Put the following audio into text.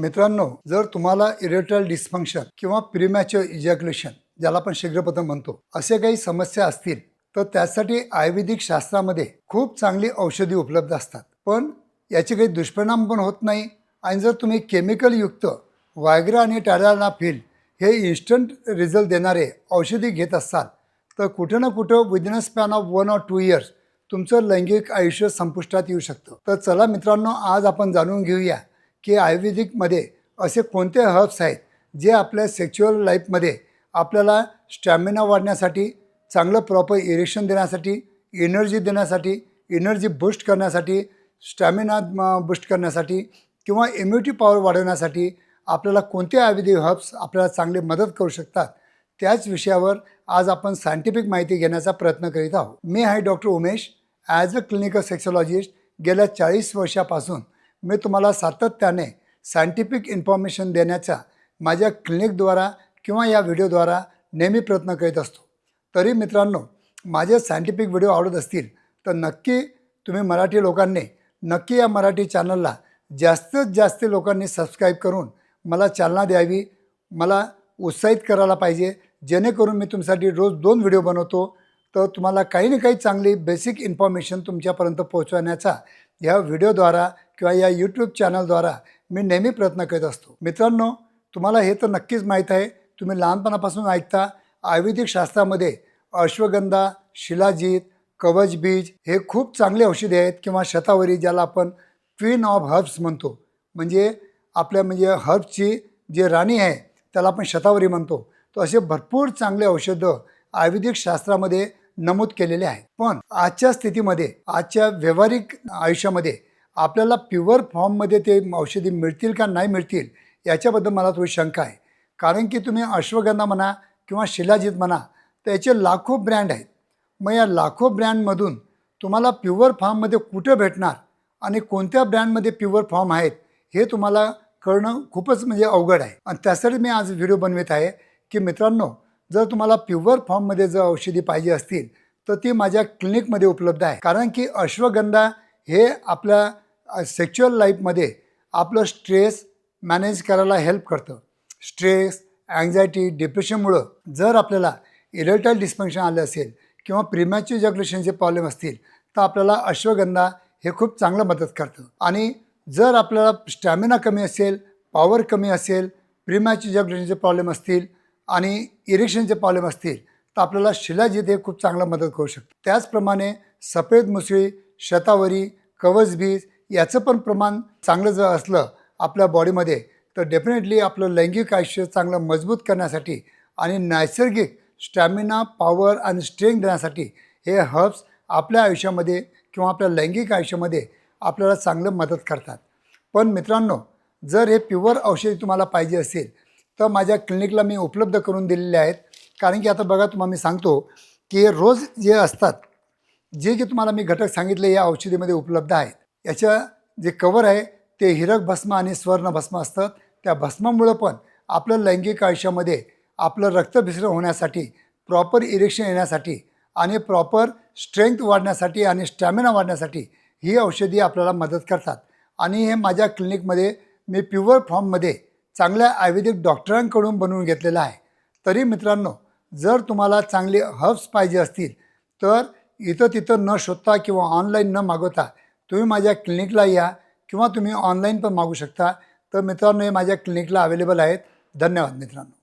मित्रांनो जर तुम्हाला इरेटल डिस्फंक्शन किंवा प्रिमॅच्युअर इजॅक्युलेशन ज्याला आपण शीघ्रपतन म्हणतो असे काही समस्या असतील तर त्यासाठी आयुर्वेदिक शास्त्रामध्ये खूप चांगली औषधी उपलब्ध असतात. पण याचे काही दुष्परिणाम पण होत नाही आणि जर तुम्ही केमिकलयुक्त वायग्रा आणि टॅरानाफिल हे इन्स्टंट रिझल्ट देणारे औषधी घेत असाल तर कुठं ना कुठं within a span of one or two years तुमचं लैंगिक आयुष्य संपुष्टात येऊ शकतं. तर चला मित्रांनो आज आपण जाणून घेऊया की आयुर्वेदिकमध्ये असे कोणते हर्ब्स आहेत जे आपल्या सेक्च्युअल लाईफमध्ये आपल्याला स्टॅमिना वाढण्यासाठी चांगलं प्रॉपर इरेक्शन देण्यासाठी एनर्जी देण्यासाठी एनर्जी बूस्ट करण्यासाठी स्टॅमिना बूस्ट करण्यासाठी किंवा इम्युनिटी पॉवर वाढवण्यासाठी आपल्याला कोणते आयुर्वेदिक हर्ब्स आपल्याला चांगले मदत करू शकतात त्याच विषयावर आज आपण सायंटिफिक माहिती घेण्याचा प्रयत्न करीत आहोत. मी आहे doctor Umesh. As a clinical sexologist गेल्या चाळीस वर्षापासून मी तुम्हाला सातत्याने सायंटिफिक इन्फॉर्मेशन देण्याचा माझ्या क्लिनिकद्वारा किंवा या व्हिडिओद्वारा नेहमी प्रयत्न करीत असतो. तरी मित्रांनो माझे सायंटिफिक व्हिडिओ आवडत असतील तर नक्की तुम्ही मराठी लोकांनी नक्की या मराठी चॅनलला जास्तीत जास्त लोकांनी सबस्क्राईब करून मला चालना द्यावी मला उत्साहित करायला पाहिजे जेणेकरून मी तुमच्यासाठी रोज दोन व्हिडिओ बनवतो. तर तुम्हाला काही ना काही चांगली बेसिक इन्फॉर्मेशन तुमच्यापर्यंत पोहोचवण्याचा या व्हिडिओद्वारा किंवा या यूट्यूब चॅनलद्वारा मी नेहमी प्रयत्न करत असतो. मित्रांनो तुम्हाला हे तर नक्कीच माहीत आहे. तुम्ही लहानपणापासून ऐकता आयुर्वेदिक शास्त्रामध्ये अश्वगंधा शिलाजीत कवचबीज हे खूप चांगले औषधे आहेत किंवा शतावरी ज्याला आपण क्वीन ऑफ हर्ब्स म्हणतो. म्हणजे आपल्या म्हणजे हर्ब्सची जी राणी आहे त्याला आपण शतावरी म्हणतो. तर असे भरपूर चांगले औषधं आयुर्वेदिक शास्त्रामध्ये नमूद केलेले आहे पण आजच्या स्थितीमध्ये आजच्या व्यावहारिक आयुष्यामध्ये आपल्याला प्युअर फॉर्ममध्ये ते औषधी मिळतील का नाही मिळतील याच्याबद्दल मला थोडी शंका आहे. कारण की तुम्ही अश्वगंधा म्हणा किंवा शिलाजीत म्हणा तर याचे लाखो ब्रँड आहेत. मग या लाखो ब्रँडमधून तुम्हाला प्युअर फॉर्ममध्ये कुठं भेटणार आणि कोणत्या ब्रँडमध्ये प्युअर फॉर्म आहेत हे तुम्हाला कळणं खूपच म्हणजे अवघड आहे. आणि त्यासाठी मी आज व्हिडिओ बनवित आहे की मित्रांनो जर तुम्हाला प्युअर फॉर्ममध्ये जर औषधी पाहिजे असतील तर ती माझ्या क्लिनिकमध्ये उपलब्ध आहे. कारण की अश्वगंधा हे आपल्या सेक्च्युअल लाईफमध्ये आपलं स्ट्रेस मॅनेज करायला हेल्प करतं. स्ट्रेस अँझायटी डिप्रेशनमुळं जर आपल्याला इरेटाईल डिस्फंक्शन आलं असेल किंवा प्रिमॅच्युअर जॅग्युलेशनचे प्रॉब्लेम असतील तर आपल्याला अश्वगंधा हे खूप चांगलं मदत करतं. आणि जर आपल्याला स्टॅमिना कमी असेल पॉवर कमी असेल प्रिमॅच्युअर जॅग्युलेशनचे प्रॉब्लेम असतील आणि इरेक्शनचे प्रॉब्लेम असतील तर आपल्याला शिलाजीत हे खूप चांगलं मदत करू शकतं. त्याचप्रमाणे सफेद मुसळी शतावरी कवचबीज याचं पण प्रमाण चांगलं जर असलं आपल्या बॉडीमध्ये तर डेफिनेटली आपलं लैंगिक आयुष्य चांगलं मजबूत करण्यासाठी आणि नैसर्गिक स्टॅमिना पॉवर आणि स्ट्रेंथ देण्यासाठी हे हर्ब्स आपल्या आयुष्यामध्ये किंवा आपल्या लैंगिक आयुष्यामध्ये आपल्याला चांगलं मदत करतात. पण मित्रांनो जर हे प्युअर औषधी तुम्हाला पाहिजे असेल तर माझ्या क्लिनिकला मी उपलब्ध करून दिलेले आहेत. कारण की आता बघा तुम्हाला मी सांगतो की रोज जे असतात जे जे तुम्हाला मी घटक सांगितले या औषधीमध्ये उपलब्ध आहेत याच्या जे कवर आहे ते हिरक भस्म आणि स्वर्ण भस्म असतं त्या भस्मामुळं पण आपलं लैंगिक आयुष्यामध्ये आपलं रक्तभिसरण होण्यासाठी प्रॉपर इरेक्शन येण्यासाठी आणि प्रॉपर स्ट्रेंथ वाढण्यासाठी आणि स्टॅमिना वाढण्यासाठी ही औषधी आपल्याला मदत करतात. आणि हे माझ्या क्लिनिकमध्ये मी प्युअर फॉर्ममध्ये चांगल्या आयुर्वेदिक डॉक्टरांकडून बनवून घेतलेलं आहे. तरी मित्रांनो जर तुम्हाला चांगले हर्ब्स पाहिजे असतील तर इथं तिथं न शोधता किंवा ऑनलाईन न मागवता तुम्ही माझ्या क्लिनिकला या किंवा तुम्ही ऑनलाईन पण मागू शकता. तर मित्रांनो हे माझ्या क्लिनिकला अवेलेबल आहेत. धन्यवाद मित्रांनो.